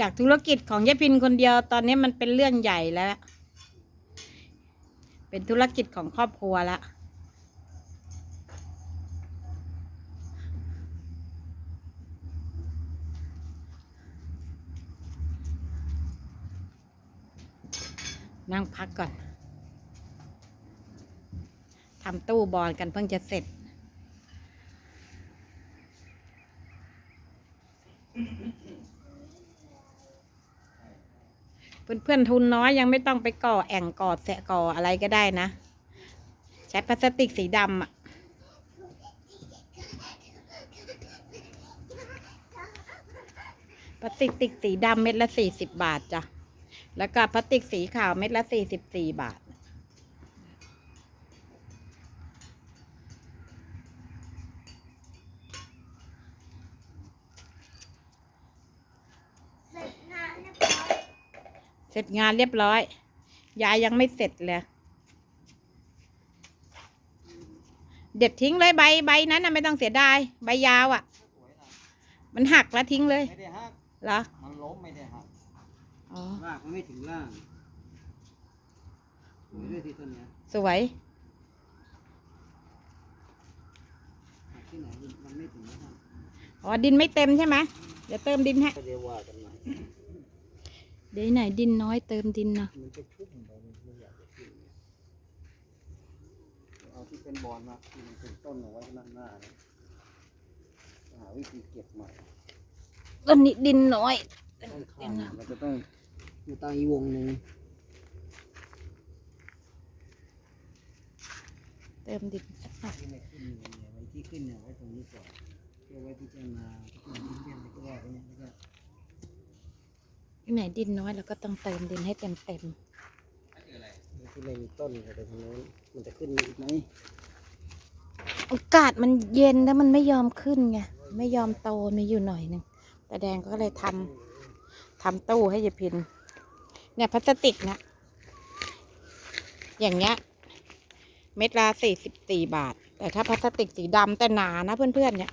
จากธุรกิจของยายพินคนเดียวตอนนี้มันเป็นเรื่องใหญ่แล้ว เป็นธุรกิจของครอบครัวแล้วนั่งพักก่อน ทำตู้บอลกันเพิ่งจะเสร็จ เพื่อนเพื่อนๆทุนน้อยยังไม่ต้องไปก่อแอ่งก่อแสะก่ออะไรก็ได้นะ ใช้พลาสติกสีดำอะพลาสติกสีดำเม็ดละสี่สิบบาทจ้ะ แล้วก็พลาสติกสีขาวเม็ดละสี่สิบสี่บาท เสร็จงานเรียบร้อยเสร็จงานเรียบร้อย ยายยังไม่เสร็จเลย เด็ดทิ้งเลยใบใบนั้นนะไม่ต้องเสียดายใบยาวอะ่ะสวยนะมันหักแล้วทิ้งเลย ไม่ได้หักเหรอ มันล้มไม่ได้หักอ๋อ รากมันไม่ถึงล่างสวยด้วยที่ต้นเนี้ยสวย หักที่ไหนมันไม่ถึงล่างอ๋อ ดินไม่เต็มใช่ไหมเดี๋ยวเติมดินให้ ก็เดี๋ยวว่ากันใหม่ เดี๋ยวไหนดินน้อยเติมดินนะมันจะชุ่มไปมันไม่อยากจะชุ่มเนี่ยเอาที่เป็นบอลมาที่มันเป็นต้นเอาไว้ข้างหน้าเนี่ยหาวิธีเก็บใหม่ต้นนี้ดินน้อยต้นข้างเนี่ยมันจะต้องอยู่ตั้งอีกวงหนึ่งเติมดินสักหน่อยที่ไม่ขึ้นเนี่ยไว้ที่ขึ้นเนี่ยไว้ตรงนี้ก่อนเพื่อไว้พิจารณาที่มันเย็นๆแล้วก็ว่าไปเนี่ยแล้วก็ ที่ไหนดินน้อยเราก็ต้องเติมดินให้เต็มเต็มที่ไม่มีต้นก็ไปทางโน้นมันจะขึ้นอีกไหมๆอากาศมันเย็นแล้วมันไม่ยอมขึ้นไงไม่ยอมโตมีอยู่หน่อยหนึ่งแต่แดงก็เลยทำทำตู้ให้ยายพิน เนี่ยพลาสติกนะอย่างเงี้ย เม็ดละสี่สิบสี่บาท แต่ถ้าพลาสติกสีดำแต่หนานะเพื่อนๆเนี่ย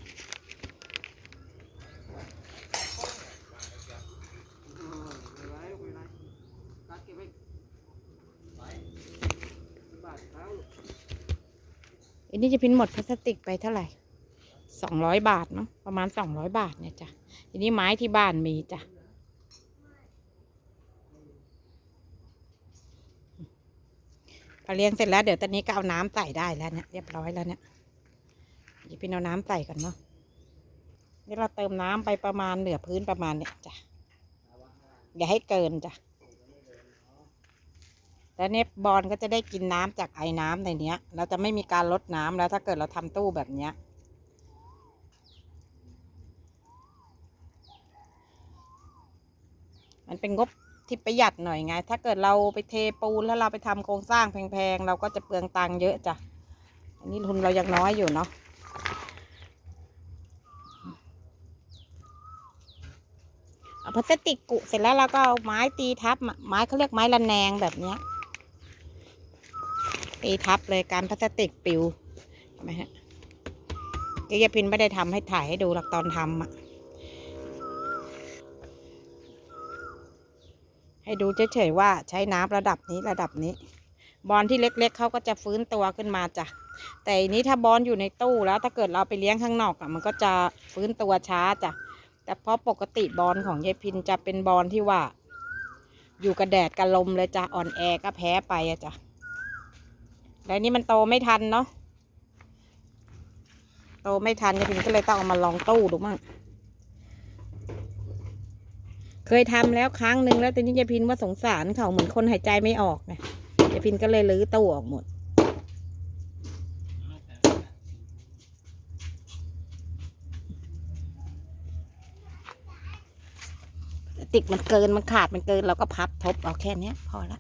อันนี้จะพินหมดพลาสติกไปเท่าไหร่สองร้อยบาทมั้งประมาณสองร้อยบาทเนี่ยจ้ะทีนี้ไม้ที่บ้านมีจ้ะพอเลี้ยงเสร็จแล้วเดี๋ยวตอนนี้ก็เอาน้ำใส่ได้แล้วเนี่ยเรียบร้อยแล้วเนี่ยเดี๋ยวพี่เอาน้ำใส่ก่อนเนาะนี่เราเติมน้ำไปประมาณเหนือพื้นประมาณเนี่ยจ้ะอย่าให้เกินจ้ะ แล้วเนี่ยบอลก็จะได้กินน้ำจากไอ้น้ำในเนี้ย เราจะไม่มีการลดน้ำแล้วถ้าเกิดเราทำตู้แบบเนี้ย มันเป็นงบที่ประหยัดหน่อยไง ถ้าเกิดเราไปเทปูนแล้วเราไปทำโครงสร้างแพงๆ เราก็จะเปลืองตังค์เยอะจ้ะ อันนี้ทุนเรายังน้อยอยู่เนาะพลาสติกกุเสร็จแล้วเราก็เอาไม้ตีทับ ไม้เขาเรียกไม้ระแนงแบบเนี้ย ตีทับเลยการพลาสติกปิวเห็นไหมฮะเยพินไม่ได้ทำให้ถ่ายให้ดูหรอกตอนทำอะให้ดูเฉยๆว่าใช้น้ำระดับนี้ระดับนี้ บอลที่เล็ก ๆเขาก็จะฟื้นตัวขึ้นมาจ้ะแต่อันนี้ถ้าบอลอยู่ในตู้แล้วถ้าเกิดเราไปเลี้ยงข้างนอกอะมันก็จะฟื้นตัวช้าจ้ะแต่เพราะปกติบอลของยายพินจะเป็นบอลที่ว่า อยู่กับแดดกับลมเลยจ้ะอ่อนแอก็แพ้ไปอะจ้ะ แล้วนี่มันโตไม่ทันเนาะโตไม่ทันยายพินก็เลยต้องเอามาลองตู้ดูมั่งเคยทำแล้วครั้งหนึ่งแล้วแต่นี้ยายพินว่าสงสารเขาเหมือนคนหายใจไม่ออกไงยายพินก็เลยรื้อตู้ออกหมด ติกมันเกินมันขาดมันเกินเราก็พับทบเอาแค่นี้พอละ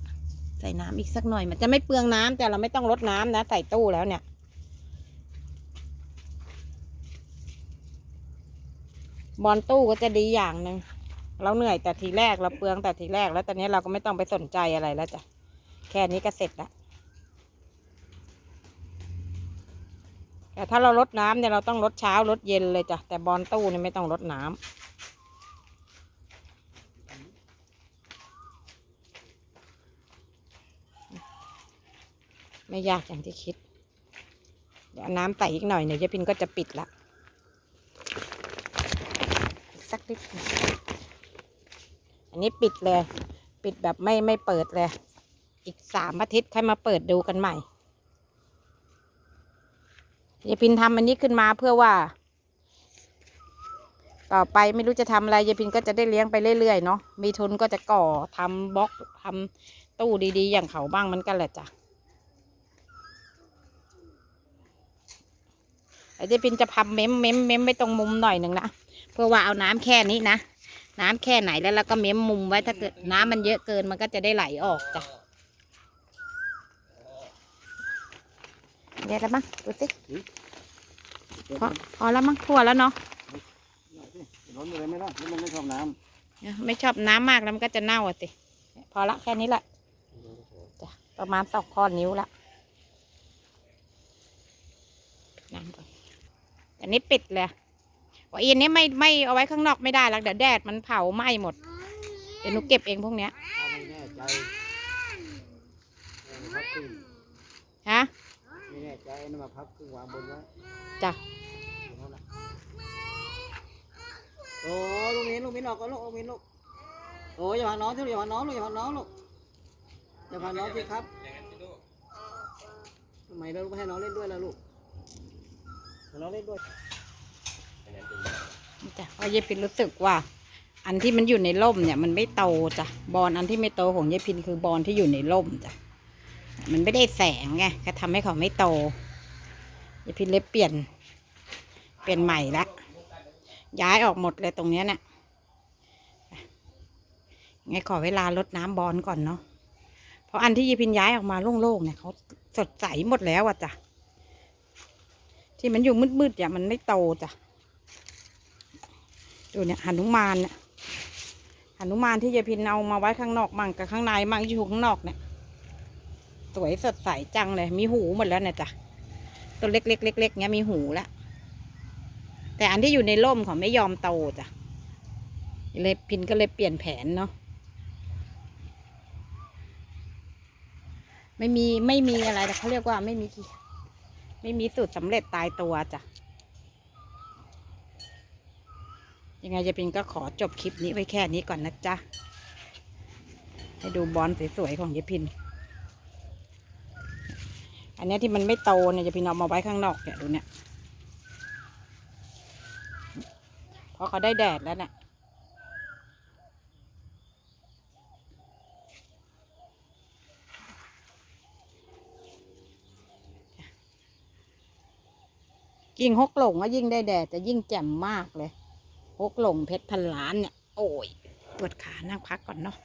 ใส่น้ำอีกสักหน่อย มันจะไม่เปลืองน้ำแต่เราไม่ต้องลดน้ำนะใส่ตู้แล้วเนี่ย บอลตู้ก็จะดีอย่างหนึ่งเราเหนื่อยแต่ทีแรกเราเปลืองแต่ทีแรก แล้วตอนนี้เราก็ไม่ต้องไปสนใจอะไรแล้วจ้ะแค่นี้ก็เสร็จละแต่ถ้าเราลดน้ำเนี่ยเราต้องลดเช้าลดเย็นเลยจ้ะแต่บอลตู้เนี่ยไม่ต้องลดน้ำ ไม่ยากอย่างที่คิด เดี๋ยวน้ำใส่อีกหน่อยเดี๋ยยายพินก็จะปิดละสักนิดอันนี้ปิดเลย ปิดแบบไม่ไม่เปิดเลย อีกสามอาทิตย์ค่อยมาเปิดดูกันใหม่ยายพินทำอันนี้ขึ้นมาเพื่อว่า ต่อไปไม่รู้จะทำอะไรยายพินก็จะได้เลี้ยงไปเรื่อยๆเนาะมีทุนก็จะก่อทำบล็อกทำตู้ดีๆ อย่างเขาบ้างมันกันแหละจ้ะ แล้วยายพินจะพับเม้มเม้มเม้มไว้ตรงมุมหน่อยหนึ่งนะเพื่อว่าเอาน้ำแค่นี้นะน้ำแค่ไหนแล้วเราก็เม้มมุมไว้ถ้าเกิดน้ำมันเยอะเกินมันก็จะได้ไหลออกจ้ะเดี๋ยวแล้วมั้งดูสิพอพอแล้วมั้งทั่วแล้วเนาะร้อนเลยไหมล่ะแล้วมันไม่ชอบน้เนี่ยไม่ชอบน้ำมากแล้วมันก็จะเน่าอะสิพอละแค่นี้แหละำจ้ะประมาณสองข้อนิ้วละน้ำก่อน อันนี้ปิดเลยว่าอีนนี้ไม่ไม่เอาไว้ข้างนอกไม่ได้แล้วเดี๋ยวแดดมันเผาไหม้หมด เดี๋ยวหนูเก็บเองพวกเนี้ยถ้าไม่แน่ใจเอามาพับครึ่งฮะไม่แน่ใจเอามาพับครึ่งวางบนไว้จ้ะอย่างนั้นน่ะโอ้ลูกมิ้นลูกมิ้นออกก่อนลูกลูกมิ้นลูกโอ้ยอย่าพังน้องที่ลูกอย่าพังน้องลูกอย่าพังน้องลูกอย่าพังน้องสิครับทำไมเราไม่ให้น้องเล่นด้วยล่ะลูกให้ น้องเล่นด้วยจ้ะเพราะยายพินรู้สึกว่า อันที่มันอยู่ในร่มเนี่ย มันไม่โตจ้ะบอลอันที่ไม่โตของยายพินคือบอลที่อยู่ในร่มจ้ะมันไม่ได้แสงไงก็ทำให้เขาไม่โตยายพินเลยเปลี่ยน เปลี่ยนใหม่ละย้ายออกหมดเลยตรงเนี้ยเนี่ยไงขอเวลาลดน้ำบอลก่อนเนาะเพราะอันที่ยายพินย้ายออกมาโล่งๆเนี่ยเขาสดใสหมดแล้วอะจ้ะ ที่มันอยู่มืดๆเนี่ยมันไม่โตจ้ะดูเนี่ยหนุมานเนี่ยหนุมานที่ยายพินเอามาไว้ข้างนอกมั่งกับข้างในมั่งอยู่ข้างนอกเนี่ยสวยสดใสจังเลย มีหูหมดแล้วเนี่ยจ้ะตัวเล็กๆเล็กๆเนี้ยมีหูแล้วแต่อันที่อยู่ในร่มเขาไม่ยอมโตจ้ะเลยพินก็เลยเปลี่ยนแผนเนาะไม่มีไม่มีอะไรแต่เขาเรียกว่าไม่มี ไม่มีสูตรสำเร็จตายตัวจ้ะ ยังไงจะเป็นก็ขอจบคลิปนี้ไว้แค่นี้ก่อนนะจ๊ะ ให้ดูบอลสวยๆของยายพิน อันนี้ที่มันไม่โตเนี่ยยายพินเอามาไว้ข้างนอกเนี่ยดูเนี่ย เพราะเขาได้แดดแล้วเนี่ย ยิ่งฮกหลงก็ยิ่งได้แดดจะยิ่งแจ่มมากเลยฮกหลงเพชรพันล้านเนี่ย โอ้ยปวดขานั่งพักก่อนเนาะ